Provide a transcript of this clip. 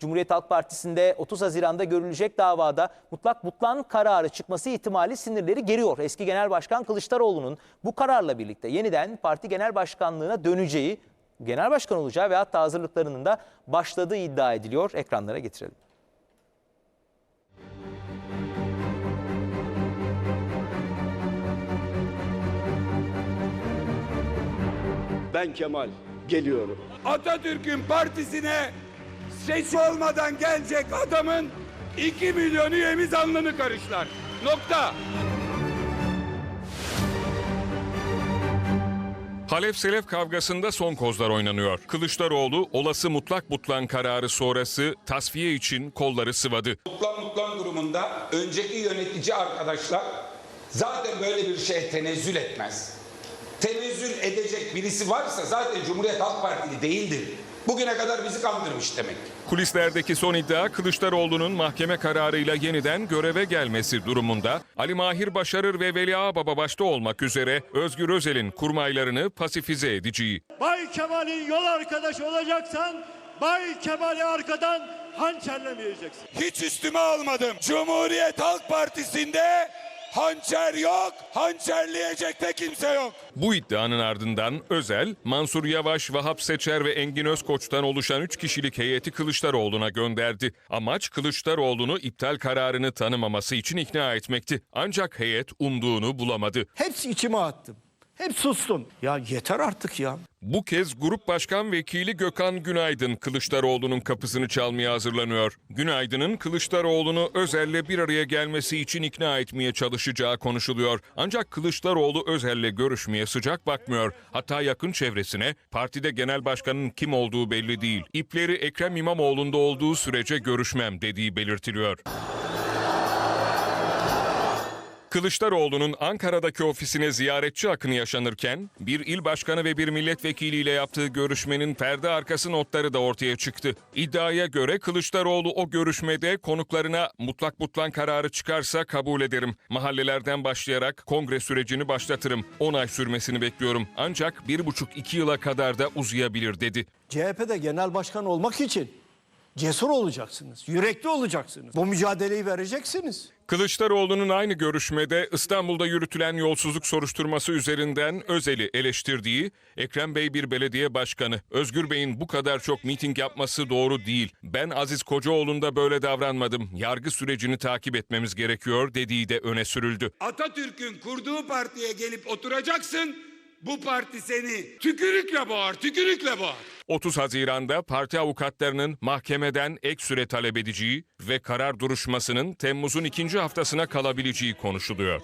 Cumhuriyet Halk Partisi'nde 30 Haziran'da görülecek davada mutlak butlan kararı çıkması ihtimali sinirleri geriyor. Eski Genel Başkan Kılıçdaroğlu'nun bu kararla birlikte yeniden parti genel başkanlığına döneceği, genel başkan olacağı ve hatta hazırlıklarının da başladığı iddia ediliyor. Ekranlara getirelim. Ben Kemal geliyorum. Atatürk'ün partisine seçim olmadan gelecek adamın 2 milyon üyemiz alnını karışlar. Nokta. Halef Selef kavgasında son kozlar oynanıyor. Kılıçdaroğlu olası mutlak butlan kararı sonrası tasfiye için kolları sıvadı. Mutlan Mutlan durumunda önceki yönetici arkadaşlar zaten böyle bir şeye tenezzül etmez. Tenezzül edecek birisi varsa zaten Cumhuriyet Halk Partili değildir. Bugüne kadar bizi kandırmış demek. Kulislerdeki son iddia Kılıçdaroğlu'nun mahkeme kararıyla yeniden göreve gelmesi durumunda Ali Mahir Başarır ve Veli Ağbaba başta olmak üzere Özgür Özel'in kurmaylarını pasifize edeceği. Bay Kemal'in yol arkadaşı olacaksan Bay Kemal'i arkadan hançerlemeyeceksin. Hiç üstüme almadım. Cumhuriyet Halk Partisi'nde hançer yok, hançerleyecek de kimse yok. Bu iddianın ardından Özel, Mansur Yavaş, Vahap Seçer ve Engin Özkoç'tan oluşan 3 kişilik heyeti Kılıçdaroğlu'na gönderdi. Amaç Kılıçdaroğlu'nu iptal kararını tanımaması için ikna etmekti. Ancak heyet umduğunu bulamadı. Hepsi içime attım. Hep sustum. Ya yeter artık ya. Bu kez Grup Başkan Vekili Gökhan Günaydın Kılıçdaroğlu'nun kapısını çalmaya hazırlanıyor. Günaydın'ın Kılıçdaroğlu'nu Özel'le bir araya gelmesi için ikna etmeye çalışacağı konuşuluyor. Ancak Kılıçdaroğlu Özel'le görüşmeye sıcak bakmıyor. Hatta yakın çevresine partide genel başkanın kim olduğu belli değil. İpleri Ekrem İmamoğlu'nda olduğu sürece görüşmem dediği belirtiliyor. Kılıçdaroğlu'nun Ankara'daki ofisine ziyaretçi akını yaşanırken bir il başkanı ve bir milletvekiliyle yaptığı görüşmenin perde arkası notları da ortaya çıktı. İddiaya göre Kılıçdaroğlu o görüşmede konuklarına mutlak butlan kararı çıkarsa kabul ederim. Mahallelerden başlayarak kongre sürecini başlatırım. 10 ay sürmesini bekliyorum. Ancak bir buçuk iki yıla kadar da uzayabilir dedi. CHP'de genel başkan olmak için cesur olacaksınız. Yürekli olacaksınız. Bu mücadeleyi vereceksiniz. Kılıçdaroğlu'nun aynı görüşmede İstanbul'da yürütülen yolsuzluk soruşturması üzerinden Özel'i eleştirdiği Ekrem Bey bir belediye başkanı. Özgür Bey'in bu kadar çok miting yapması doğru değil. Ben Aziz Kocaoğlu'nda böyle davranmadım. Yargı sürecini takip etmemiz gerekiyor dediği de öne sürüldü. Atatürk'ün kurduğu partiye gelip oturacaksın. Bu parti seni tükürükle boğar, tükürükle boğar. 30 Haziran'da parti avukatlarının mahkemeden ek süre talep edeceği ve karar duruşmasının Temmuz'un ikinci haftasına kalabileceği konuşuluyor.